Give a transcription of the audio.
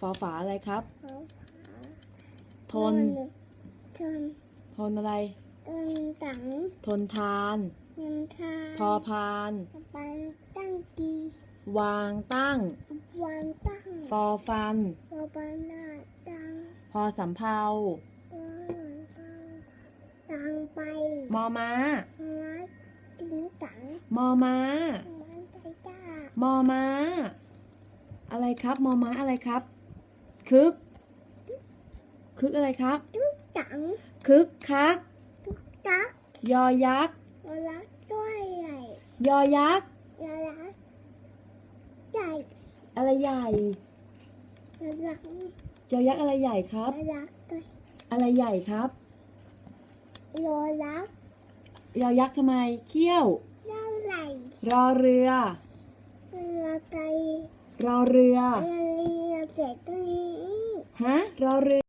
ฟอฝาอะไรครับขอฝาทน ทนทนอะไร ทนตังทนทานยังทาพอพานปันตั้งดีวางตั้ง วางตั้งฟอฟันพอปันหน้าตั้งพอสำเภาพอหลังตั้งตังไปมอม้ามาถึงตังมอม้ามันใจจ้ามอม้า อะไรครับมอม้าอะไรครับ คึก คึกอะไรครับทุกตังคึกคักทุกตักยอยักษ์เรารักด้วยใหญ่ยอยักษ์เรารักใหญ่อะไรใหญ่เรารักยอยักษ์อะไรใหญ่ครับเรารักด้วยอะไรใหญ่ครับเรารักยอยักษ์ทำไมเขี้ยวเราไหลรอเรือเราไกล รอเรือ เราเรียนเจ็ดตรงนี้ ฮะ รอเรือ